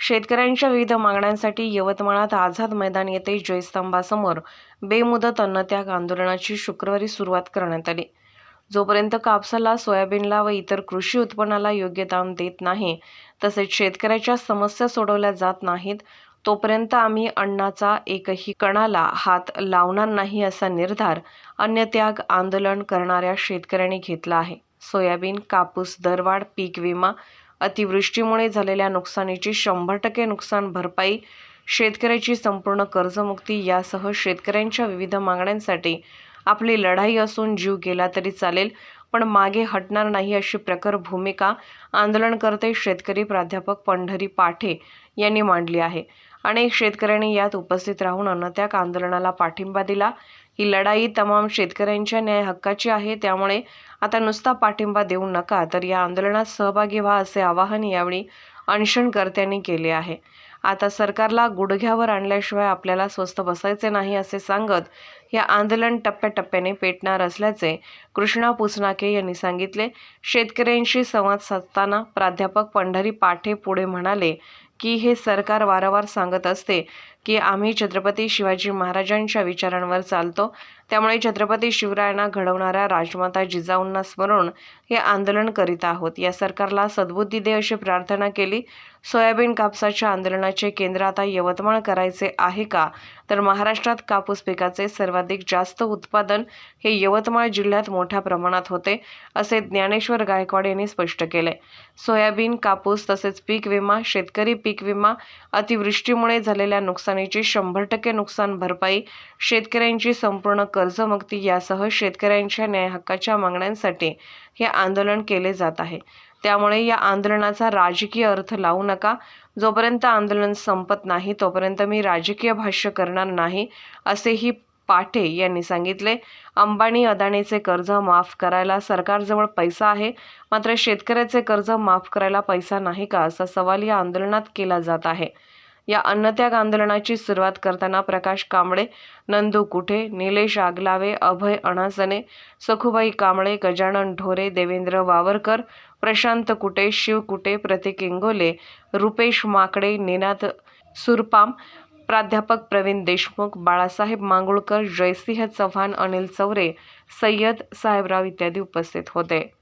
शेतकऱ्यांच्या विविध मागण्यांसाठी यवतमाळात आझाद मैदान येथे जयस्तंभासमोर बेमुदत अन्नत्याग आंदोलनाची शुक्रवारी सुरुवात करण्यात आली. जोपर्यंत कापसाला सोयाबीनला व इतर कृषी उत्पन्नाला योग्य दाम देत नाही तसेच शेतकऱ्याच्या समस्या सोडवल्या जात नाहीत तोपर्यंत आम्ही अन्नाचा एकही कणाला हात लावणार नाही असा निर्धार अन्नत्याग आंदोलन करणाऱ्या शेतकऱ्यांनी घेतला आहे. सोयाबीन कापूस दरवाढ पीक विमा अतिवृष्टीमुळे झालेल्या नुकसानीची शंभर टक्के नुकसान भरपाई शेतकऱ्याची संपूर्ण कर्जमुक्ती यासह शेतकऱ्यांच्या विविध मागण्यांसाठी आपली लढाई असून जीव गेला तरी चालेल पण मागे हटणार नाही अशी प्रखर भूमिका आंदोलनकर्ते शेतकरी प्राध्यापक पंढरी पाठे यांनी मांडली आहे. अनेक शेतकऱ्यांनी यात उपस्थित राहून अन्नत्याग आंदोलनाला पाठिंबा दिला. ही लढाई तमाम शेतकऱ्यांच्या न्याय हक्काची आहे. त्यामुळे आता नुसता पाठिंबा देऊ नका तर या आंदोलनात सहभागी व्हा असे आवाहन यावेळी अनशनकर्त्यांनी केले आहे. आता सरकारला गुडघ्यावर आणल्याशिवाय आपल्याला स्वस्थ बसायचे नाही असे सांगत हे आंदोलन टप्प्याटप्प्याने पेटणार असल्याचे कृष्णा पुसनाके यांनी सांगितले. शेतकऱ्यांशी संवाद साधताना प्राध्यापक पंढरी पाठे पुढे म्हणाले की हे सरकार वारंवार सांगत असते की आम्ही छत्रपती शिवाजी महाराजांच्या विचारांवर चालतो. त्यामुळे छत्रपती शिवरायांना घडवणाऱ्या राजमाता जिजाऊंना स्मरून हे आंदोलन करीत आहोत. या सरकारला सद्बुद्धी दे अशी प्रार्थना केली. सोयाबीन कापसाच्या आंदोलनाचे केंद्र आता यवतमाळ करायचे आहे का? तर महाराष्ट्रात कापूस पिकाचे सर्वाधिक जास्त उत्पादन हे यवतमाळ जिल्ह्यात मोठ्या प्रमाणात होते असे ज्ञानेश्वर गायकवाड यांनी स्पष्ट केले. सोयाबीन कापूस तसेच पीक विमा शेतकरी पीक विमा अतिवृष्टीमुळे झालेल्या नुकसानीची शंभर टक्के नुकसान भरपाई शेतकऱ्यांची संपूर्ण कर्जमुक्ती यासह शेतकऱ्यांच्या न्याय हक्काच्या मागण्यांसाठी हे आंदोलन केले जात आहे. त्यामुळे या आंदोलनाचा राजकीय अर्थ लावू नका. जोपर्यंत आंदोलन संपत नाही तोपर्यंत मी राजकीय भाष्य करणार नाही असेही पाठे यांनी सांगितले. अंबानी अदाणीचे कर्ज माफ करायला सरकारजवळ पैसा आहे. मात्र शेतकऱ्याचे कर्ज माफ करायला पैसा नाही का असा सवाल या आंदोलनात केला जात आहे. या अन्नत्याग आंदोलनाची सुरुवात करताना प्रकाश कांबळे नंदू कुठे निलेश आगलावे अभय अणासने सखुबाई कांबळे गजानन ढोरे देवेंद्र वावरकर प्रशांत कुटे शिव कुटे प्रतीक इंगोले रुपेश माकडे निनाद सुरपाम प्राध्यापक प्रवीण देशमुख बाळासाहेब मांगुळकर जयसिंह चव्हाण अनिल चौरे सय्यद साहेबराव इत्यादी उपस्थित होते.